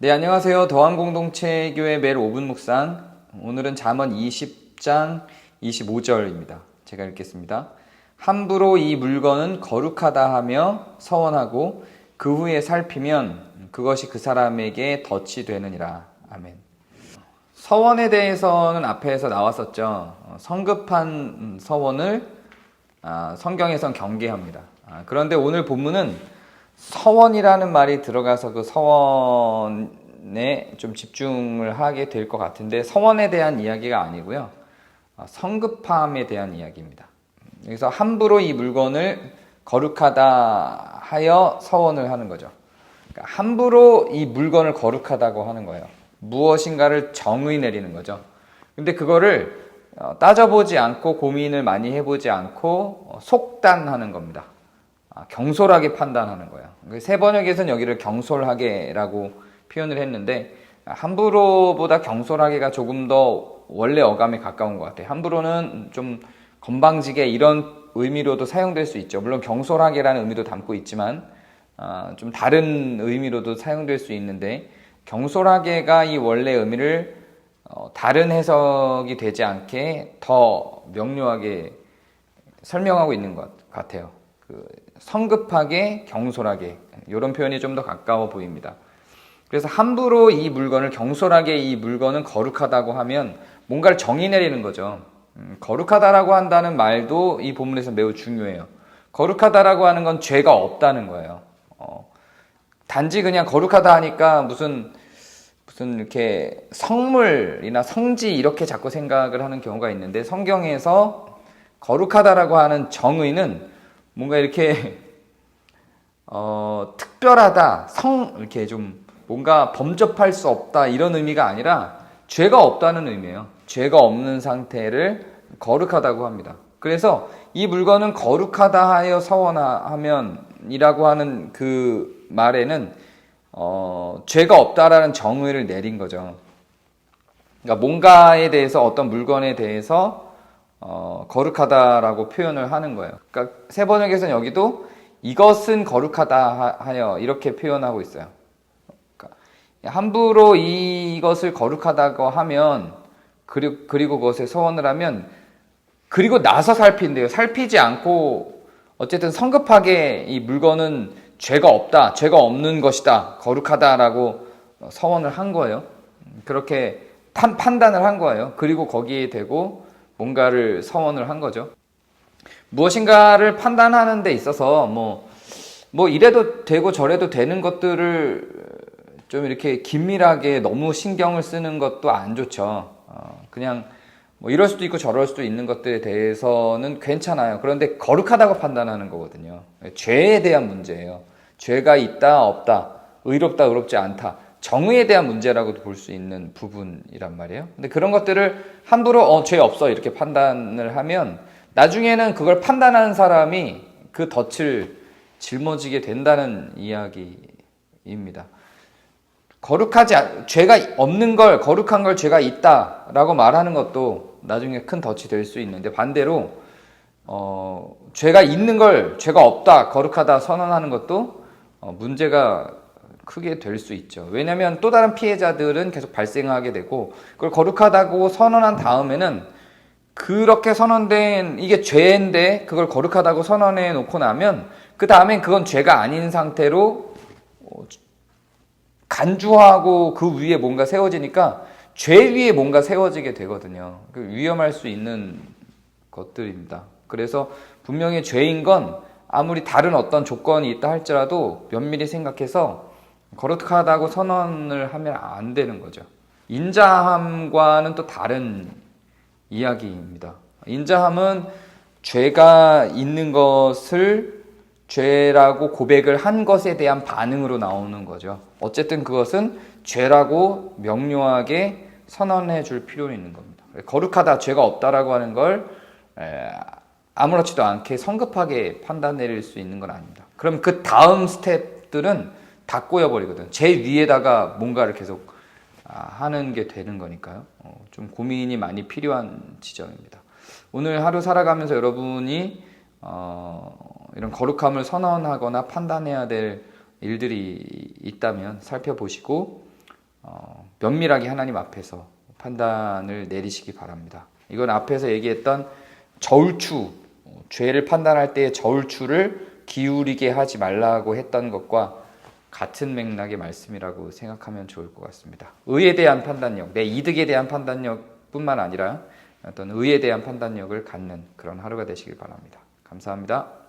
네, 안녕하세요. 더한공동체교회 매일 5분 묵상. 오늘은 잠언 20장 25절입니다. 제가 읽겠습니다. 함부로 이 물건은 거룩하다 하며 서원하고 그 후에 살피면 그것이 그 사람에게 덫이 되느니라. 아멘. 서원에 대해서는 앞에서 나왔었죠. 어, 성급한 서원을 아, 성경에선 경계합니다. 아, 그런데 오늘 본문은 서원이라는 말이 들어가서 그 서원에 좀 집중을 하게 될 것 같은데 서원에 대한 이야기가 아니고요. 아, 성급함에 대한 이야기입니다. 여기서 함부로 이 물건을 거룩하다 하여 서원을 하는 거죠. 그러니까 함부로 이 물건을 거룩하다고 하는 거예요. 무엇인가를 정의 내리는 거죠. 근데 그거를 어, 따져보지 않고 고민을 많이 해보지 않고 어, 속단하는 겁니다. 아, 경솔하게 판단하는 거예요. 세 번역에서는 여기를 경솔하게라고 표현을 했는데 함부로보다 경솔하게가 조금 더 원래 어감에 가까운 것 같아요. 함부로는 좀 건방지게 이런 의미로도 사용될 수 있죠. 물론 경솔하게라는 의미도 담고 있지만 아, 좀 다른 의미로도 사용될 수 있는데 경솔하게가 이 원래 의미를 어, 다른 해석이 되지 않게 더 명료하게 설명하고 있는 것 같아요. 그 성급하게 경솔하게 이런 표현이 좀 더 가까워 보입니다. 그래서 함부로 이 물건을 경솔하게 이 물건은 거룩하다고 하면 뭔가를 정의 내리는 거죠. 음, 거룩하다라고 한다는 말도 이 본문에서 매우 중요해요. 거룩하다라고 하는 건 죄가 없다는 거예요. 어, 단지 그냥 거룩하다 하니까 무슨 무슨 이렇게 성물이나 성지 이렇게 자꾸 생각을 하는 경우가 있는데 성경에서 거룩하다라고 하는 정의는 뭔가 이렇게 어, 특별하다, 성 이렇게 좀 뭔가 범접할 수 없다 이런 의미가 아니라 죄가 없다는 의미예요. 죄가 없는 상태를 거룩하다고 합니다. 그래서 이 물건은 거룩하다 하여 서원하면이라고 하는 그 말에는 어, 죄가 없다라는 정의를 내린 거죠. 그러니까 뭔가에 대해서 어떤 물건에 대해서 어, 거룩하다라고 표현을 하는 거예요. 그러니까 세 번역에서는 여기도 이것은 거룩하다 하여 이렇게 표현하고 있어요. 그러니까 함부로 이것을 거룩하다고 하면 그리고, 그리고 그것에 서원을 하면 그리고 나서 살핀대요. 살피지 않고 어쨌든 성급하게 이 물건은 죄가 없다, 죄가 없는 것이다, 거룩하다라고 서원을 한 거예요. 그렇게 판단을 한 거예요. 그리고 거기에 대고 뭔가를 서원을 한 거죠. 무엇인가를 판단하는 데 있어서 뭐, 뭐 이래도 되고 저래도 되는 것들을 좀 이렇게 긴밀하게 너무 신경을 쓰는 것도 안 좋죠. 어, 그냥 뭐 이럴 수도 있고 저럴 수도 있는 것들에 대해서는 괜찮아요. 그런데 거룩하다고 판단하는 거거든요. 죄에 대한 문제예요. 죄가 있다, 없다, 의롭다, 의롭지 않다. 정의에 대한 문제라고도 볼 수 있는 부분이란 말이에요. 근데 그런 것들을 함부로 어, 죄 없어 이렇게 판단을 하면 나중에는 그걸 판단하는 사람이 그 덫을 짊어지게 된다는 이야기입니다. 거룩하지 않, 죄가 없는 걸 거룩한 걸 죄가 있다라고 말하는 것도 나중에 큰 덫이 될 수 있는데 반대로 어, 죄가 있는 걸 죄가 없다 거룩하다 선언하는 것도 어, 문제가 크게 될 수 있죠. 왜냐하면 또 다른 피해자들은 계속 발생하게 되고 그걸 거룩하다고 선언한 다음에는 그렇게 선언된 이게 죄인데 그걸 거룩하다고 선언해 놓고 나면 그 다음엔 그건 죄가 아닌 상태로 어, 간주하고 그 위에 뭔가 세워지니까 죄 위에 뭔가 세워지게 되거든요. 그 위험할 수 있는 것들입니다. 그래서 분명히 죄인 건 아무리 다른 어떤 조건이 있다 할지라도 면밀히 생각해서 거룩하다고 선언을 하면 안 되는 거죠. 인자함과는 또 다른 이야기입니다. 인자함은 죄가 있는 것을 죄라고 고백을 한 것에 대한 반응으로 나오는 거죠. 어쨌든 그것은 죄라고 명료하게 선언해 줄 필요는 있는 겁니다. 거룩하다, 죄가 없다라고 하는 걸 아무렇지도 않게 성급하게 판단 내릴 수 있는 건 아닙니다. 그럼 그 다음 스텝들은 다 꼬여버리거든. 제 위에다가 뭔가를 계속 하는 게 되는 거니까요. 어, 좀 고민이 많이 필요한 지점입니다. 오늘 하루 살아가면서 여러분이 어, 이런 거룩함을 선언하거나 판단해야 될 일들이 있다면 살펴보시고 어, 면밀하게 하나님 앞에서 판단을 내리시기 바랍니다. 이건 앞에서 얘기했던 저울추, 어, 죄를 판단할 때의 저울추를 기울이게 하지 말라고 했던 것과 같은 맥락의 말씀이라고 생각하면 좋을 것 같습니다. 의에 대한 판단력, 내 이득에 대한 판단력뿐만 아니라 어떤 의에 대한 판단력을 갖는 그런 하루가 되시길 바랍니다. 감사합니다.